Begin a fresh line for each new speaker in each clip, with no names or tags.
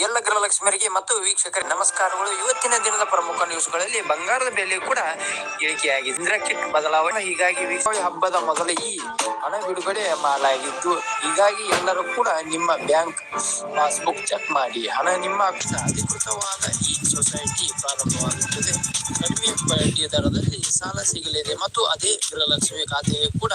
ಎಲ್ಲ ಗೃಹಲಕ್ಷ್ಮಿಯರಿಗೆ ಮತ್ತು ವೀಕ್ಷಕರಿಗೆ ನಮಸ್ಕಾರಗಳು. ಇವತ್ತಿನ ದಿನದ ಪ್ರಮುಖ ನ್ಯೂಸ್ಗಳಲ್ಲಿ ಬಂಗಾರದ ಬೆಲೆ ಕೂಡ ಇಳಿಕೆಯಾಗಿದೆ ಕಿಟ್ ಬದಲಾವಣೆ, ಹೀಗಾಗಿ ಹಬ್ಬದ ಮೊದಲ ಈ ಹಣ ಬಿಡುಗಡೆ ಮಾಡಲಾಗಿದ್ದು ಹೀಗಾಗಿ ಎಲ್ಲರೂ ಕೂಡ ನಿಮ್ಮ ಬ್ಯಾಂಕ್ ಪಾಸ್ಬುಕ್ ಚೆಕ್ ಮಾಡಿ. ಹಣ ನಿಮ್ಮ ಅಧಿಕೃತವಾದ ಈ ಸೊಸೈಟಿ ಪ್ರಾರಂಭವಾಗುತ್ತದೆ. ಕಡಿಮೆ ಬಡ್ಡಿ ದರದಲ್ಲಿ ಸಾಲ ಸಿಗಲಿದೆ ಮತ್ತು ಅದೇ ಗೃಹಲಕ್ಷ್ಮಿ ಖಾತೆಗೆ ಕೂಡ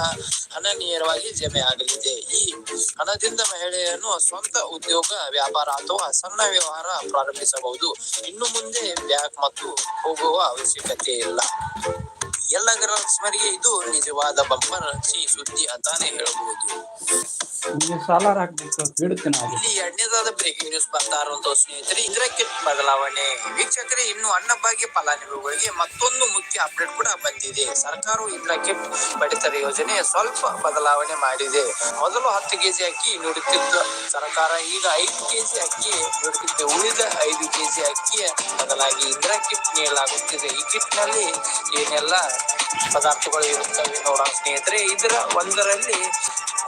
ಹಣ ನೇರವಾಗಿ ಜಮೆ ಆಗಲಿದೆ. ಈ ಹಣದಿಂದ ಮಹಿಳೆಯನ್ನು ಸ್ವಂತ ಉದ್ಯೋಗ, ವ್ಯಾಪಾರ ಅಥವಾ ಸಣ್ಣ ವ್ಯವಹಾರ ಪ್ರಾರಂಭಿಸಬಹುದು. ಇನ್ನು ಮುಂದೆ ಬ್ಯಾಂಕ್ ಮತ್ತು ಹೋಗುವ ಅವಶ್ಯಕತೆ ಇಲ್ಲ. ಎಲ್ಲ ಗ್ರಾಹಕರಿಗೆ ಇದು ನಿಜವಾದ ಬಂಪರ್ ಸಿಹಿ ಸುದ್ದಿ ಅಂತಾನೆ ಹೇಳಬಹುದು
ನಿಮ್ಗೆ ಸಾಲ ಹಾಕ್ಬೇಕು ಬಿಡುತ್ತೆ ನಾವು.
ಇಲ್ಲಿ ಎರಡನೇದಾದ ಬ್ರೇಕಿಂಗ್ ನ್ಯೂಸ್ ಬರ್ತಾ ಇರುವಂತಹ ಸ್ನೇಹಿತರೆ ಇದರ ಕಿಟ್ ಬದಲಾವಣೆ. ವೀಕ್ಷಕರೇ ಇನ್ನು ಅನ್ನಭಾಗ್ಯ ಫಲಾನುಭವಿಗಳಿಗೆ ಮತ್ತೊಂದು ಮುಖ್ಯ ಅಪ್ಡೇಟ್ ಕೂಡ ಬಂದಿದೆ. ಸರ್ಕಾರವು ಇದರ ಕಿಟ್ ಪಡಿತರ ಯೋಜನೆ ಸ್ವಲ್ಪ ಬದಲಾವಣೆ ಮಾಡಿದೆ. ಮೊದಲು ಹತ್ತು ಕೆಜಿ ಅಕ್ಕಿ ನೋಡುತ್ತಿದ್ದ ಸರ್ಕಾರ ಈಗ ಐದು ಕೆಜಿ ಅಕ್ಕಿ ನೋಡುತ್ತಿದ್ದೆ ಉಳಿದ ಐದು ಕೆಜಿ ಅಕ್ಕಿಯ ಬದಲಾಗಿ ಇದರ ಕಿಟ್ ನೀಡಲಾಗುತ್ತಿದೆ. ಈ ಕಿಟ್ನಲ್ಲಿ ಏನೆಲ್ಲ ಪದಾರ್ಥಗಳು ಇರುತ್ತವೆ ನೋಡೋಣ ಸ್ನೇಹಿತರೆ. ಇದರ ಒಂದರಲ್ಲಿ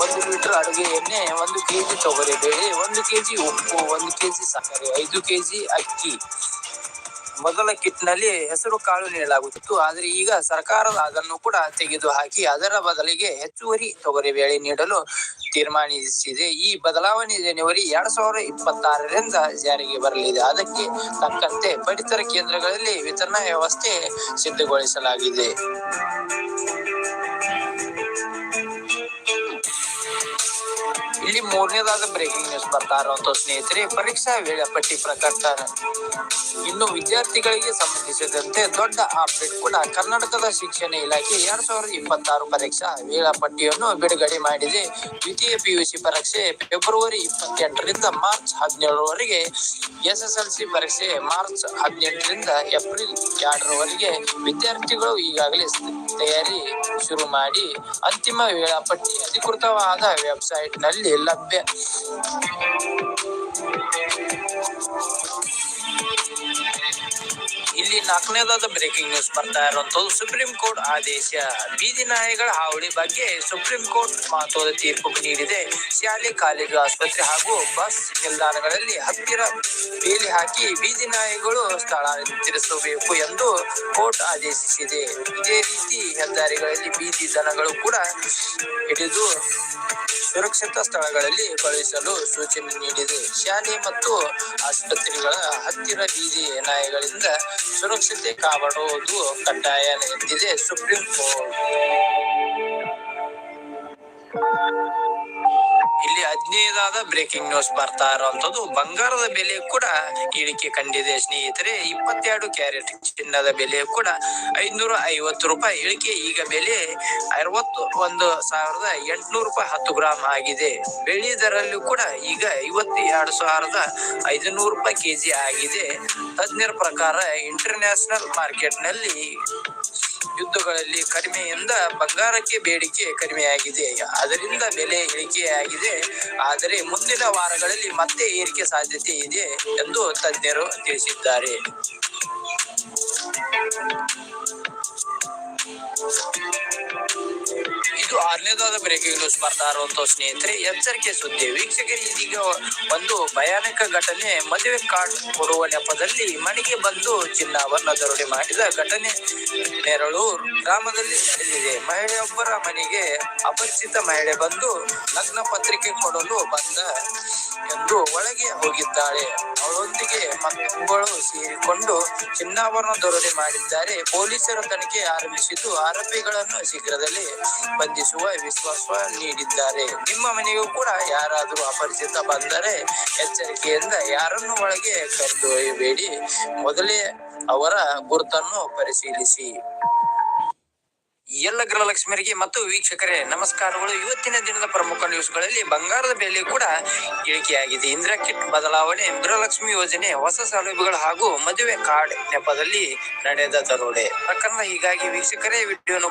ಒಂದು ಲೀಟರ್ ಅಡುಗೆ ಎಣ್ಣೆ, ಒಂದು ಕೆಜಿ ತೊಗರಿ ಬೇಳೆ, ಒಂದು ಕೆಜಿ ಉಪ್ಪು, ಒಂದು ಕೆಜಿ ಸಕ್ಕರೆ, ಐದು ಕೆಜಿ ಅಕ್ಕಿ. ಮೊದಲ ಕಿಟ್ನಲ್ಲಿ ಹೆಸರು ಕಾಳು ನೀಡಲಾಗುತ್ತಿತ್ತು. ಆದರೆ ಈಗ ಸರ್ಕಾರದ ಅದನ್ನು ಕೂಡ ತೆಗೆದು ಹಾಕಿ ಅದರ ಬದಲಿಗೆ ಹೆಚ್ಚುವರಿ ತೊಗರಿ ಬೇಳೆ ನೀಡಲು ತೀರ್ಮಾನಿಸಿದೆ. ಈ ಬದಲಾವಣೆ ಜನವರಿ ಎರಡ್ ಸಾವಿರದ ಇಪ್ಪತ್ತಾರರಿಂದ ಜಾರಿಗೆ ಬರಲಿದೆ. ಅದಕ್ಕೆ ತಕ್ಕಂತೆ ಪಡಿತರ ಕೇಂದ್ರಗಳಲ್ಲಿ ವಿತರಣಾ ವ್ಯವಸ್ಥೆ ಸಿದ್ಧಗೊಳಿಸಲಾಗಿದೆ. ಇಲ್ಲಿ ಮೂರನೇದಾದ ಬ್ರೇಕಿಂಗ್ ನ್ಯೂಸ್ ಬರ್ತಾ ಇರುವಂತ ಸ್ನೇಹಿತರೆ, ಪರೀಕ್ಷಾ ವೇಳಾಪಟ್ಟಿ ಪ್ರಕಟ ಇನ್ನು ವಿದ್ಯಾರ್ಥಿಗಳಿಗೆ ಸಂಬಂಧಿಸಿದಂತೆ ದೊಡ್ಡ ಅಪ್ಡೇಟ್ ಕೂಡ ಕರ್ನಾಟಕದ ಶಿಕ್ಷಣ ಇಲಾಖೆ ಎರಡ್ ಸಾವಿರದ ಇಪ್ಪತ್ತಾರು ಪರೀಕ್ಷಾ ವೇಳಾಪಟ್ಟಿಯನ್ನು ಬಿಡುಗಡೆ ಮಾಡಿದೆ. ದ್ವಿತೀಯ ಪಿಯುಸಿ ಪರೀಕ್ಷೆ ಫೆಬ್ರವರಿ ಇಪ್ಪತ್ತೆಂಟರಿಂದ ಮಾರ್ಚ್ ಹದಿನೇಳರವರೆಗೆ ಎಸ್ ಎಸ್ ಎಲ್ ಸಿ ಪರೀಕ್ಷೆ ಮಾರ್ಚ್ ಹದಿನೆಂಟರಿಂದ ಏಪ್ರಿಲ್ ಎರಡರವರೆಗೆ. ವಿದ್ಯಾರ್ಥಿಗಳು ಈಗಾಗಲೇ ತಯಾರಿ ಶುರು ಮಾಡಿ ಅಂತಿಮ ವೇಳಾಪಟ್ಟಿ ಅಧಿಕೃತವಾದ ವೆಬ್ಸೈಟ್ನಲ್ಲಿ ಲಭ್ಯ. ಇಲ್ಲಿ ನಾಲ್ಕನೇದಾದ ಬ್ರೇಕಿಂಗ್ ನ್ಯೂಸ್ ಬರ್ತಾ ಇರುವಂತದ್ದು ಸುಪ್ರೀಂ ಕೋರ್ಟ್ ಆದೇಶ. ಬೀದಿ ನಾಯಿಗಳ ಹಾವಳಿ ಬಗ್ಗೆ ಸುಪ್ರೀಂ ಕೋರ್ಟ್ ಮಹತ್ವದ ತೀರ್ಪು ನೀಡಿದೆ. ಶಾಲೆ ಕಾಲೇಜು ಆಸ್ಪತ್ರೆ ಹಾಗೂ ಬಸ್ ನಿಲ್ದಾಣಗಳಲ್ಲಿ ಹತ್ತಿರ ಬೇಲಿ ಹಾಕಿ ಬೀದಿ ನಾಯಿಗಳು ಸ್ಥಳಾಂತರಿಸಬೇಕು ಎಂದು ಕೋರ್ಟ್ ಆದೇಶಿಸಿದೆ. ಇದೇ ರೀತಿ ಹೆದ್ದಾರಿಗಳಲ್ಲಿ ಬೀದಿ ದನಗಳು ಕೂಡ ಹಿಡಿದು ಸುರಕ್ಷಿತ ಸ್ಥಳಗಳಲ್ಲಿ ಕಳುಹಿಸಲು ಸೂಚನೆ ನೀಡಿದೆ. ಶಾಲೆ ಮತ್ತು ಆಸ್ಪತ್ರೆಗಳ ಹತ್ತಿರ ಬೀದಿ ನಾಯಿಗಳಿಂದ ಸುರಕ್ಷತೆ ಕಾಪಾಡುವುದು ಕಡ್ಡಾಯ ಎಂದಿದೆ ಸುಪ್ರೀಂ ಕೋರ್ಟ್. ಹದಿನೈದಾದ ಬ್ರೇಕಿಂಗ್ ನ್ಯೂಸ್ ಬರ್ತಾ ಇರುವಂತದ್ದು ಬಂಗಾರದ ಬೆಲೆ ಕೂಡ ಇಳಿಕೆ ಕಂಡಿದೆ ಸ್ನೇಹಿತರೆ. ಇಪ್ಪತ್ತೆರಡು ಕ್ಯಾರೆಟ್ ಚಿನ್ನದ ಬೆಲೆ ಕೂಡ ಐದ್ನೂರ ಐವತ್ತು ರೂಪಾಯಿ. ಇಳಿಕೆ ಈಗ ಬೆಲೆ ಅರವತ್ತು ಒಂದು ಸಾವಿರದ ಎಂಟುನೂರು ರೂಪಾಯಿ ಹತ್ತು ಗ್ರಾಮ್ ಆಗಿದೆ. ಬೆಳ್ಳಿ ದರಲ್ಲೂ ಕೂಡ ಈಗ ಐವತ್ತು ಎರಡು ಸಾವಿರದ ಐದುನೂರು ರೂಪಾಯಿ ಕೆಜಿ ಆಗಿದೆ. ತಜ್ಞರ ಪ್ರಕಾರ ಇಂಟರ್ನ್ಯಾಷನಲ್ ಮಾರ್ಕೆಟ್ನಲ್ಲಿ ಯುದ್ಧಗಳಲ್ಲಿ ಕಡಿಮೆಯಿಂದ ಬಂಗಾರಕ್ಕೆ ಬೇಡಿಕೆ ಕಡಿಮೆಯಾಗಿದೆ. ಅದರಿಂದ ಬೆಲೆ ಇಳಿಕೆಯಾಗಿದೆ ಆದರೆ ಮುಂದಿನ ವಾರಗಳಲ್ಲಿ ಮತ್ತೆ ಏರಿಕೆ ಸಾಧ್ಯತೆ ಇದೆ ಎಂದು ತಜ್ಞರು ತಿಳಿಸಿದ್ದಾರೆ. ಆರನೇದಾದ ಬ್ರೇಕಿಂಗ್ ನ್ಯೂಸ್ ಬರ್ತಾ ಇರುವಂತಹ ಸ್ನೇಹಿತರೆ, ಎಚ್ಚರಿಕೆ ಸುದ್ದಿ. ವೀಕ್ಷಕರು, ಇದೀಗ ಒಂದು ಭಯಾನಕ ಘಟನೆ ಮದುವೆ ಕಾರ್ಡ್ ಕೊಡುವ ನೆಪದಲ್ಲಿ ಮನೆಗೆ ಬಂದು ಚಿನ್ನವನ್ನು ದರೋಡೆ ಮಾಡಿದ ಘಟನೆ ನೆರಳೂರ್ ಗ್ರಾಮದಲ್ಲಿ ನಡೆದಿದೆ. ಮಹಿಳೆಯೊಬ್ಬರ ಮನೆಗೆ ಅಪರಿಚಿತ ಮಹಿಳೆ ಬಂದು ಲಗ್ನ ಪತ್ರಿಕೆ ಕೊಡಲು ಬಂದ ಎಂದು ಒಳಗೆ ಹೋಗಿದ್ದಾಳೆ. ಅವಳೊಂದಿಗೆ ಮಕ್ಕಳು ಸೇರಿಕೊಂಡು ಚಿನ್ನಾಭರಣ ದರೋಡೆ ಮಾಡಿದ್ದಾರೆ. ಪೊಲೀಸರು ತನಿಖೆ ಆರಂಭಿಸಿದ್ದು ಆರೋಪಿಗಳನ್ನು ಶೀಘ್ರದಲ್ಲಿ ಬಂಧಿಸುವ ವಿಶ್ವಾಸ ನೀಡಿದ್ದಾರೆ. ನಿಮ್ಮ ಮನೆಗೂ ಕೂಡ ಯಾರಾದರೂ ಅಪರಿಚಿತ ಬಂದರೆ ಎಚ್ಚರಿಕೆಯಿಂದ ಯಾರನ್ನು ಒಳಗೆ ಕರೆದೊಯ್ಯಬೇಡಿ. ಮೊದಲೇ ಅವರ ಗುರುತನ್ನು ಪರಿಶೀಲಿಸಿ. ಎಲ್ಲ ಗೃಹಲಕ್ಷ್ಮಿಯರಿಗೆ ಮತ್ತು ವೀಕ್ಷಕರೇ, ನಮಸ್ಕಾರಗಳು. ಇವತ್ತಿನ ದಿನದ ಪ್ರಮುಖ ನ್ಯೂಸ್ಗಳಲ್ಲಿ ಬಂಗಾರದ ಬೆಲೆ ಕೂಡ ಇಳಿಕೆಯಾಗಿದೆ. ಇಂದಿರಾ ಕಿಟ್ ಬದಲಾವಣೆ, ಗೃಹಲಕ್ಷ್ಮಿ ಯೋಜನೆ, ಹೊಸ ಸೌಲಭ್ಯಗಳು ಹಾಗೂ ಮದುವೆ ಕಾರ್ಡ್ ನೆಪದಲ್ಲಿ ನಡೆದ ದರೋಡೆ. ಪ್ರಕರಣ ಹೀಗಾಗಿ ವೀಕ್ಷಕರೇ ವಿಡಿಯೋನು